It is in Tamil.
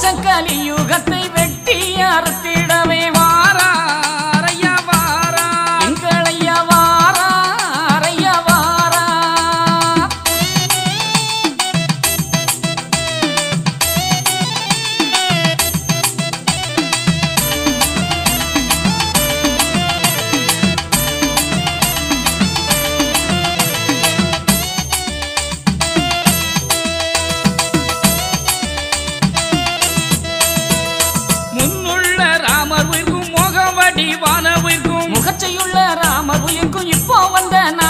hacen que வானவிற்கும் முகச்சையுள்ள ராமர் உயிர்க்கும் இப்போ வந்த நான்.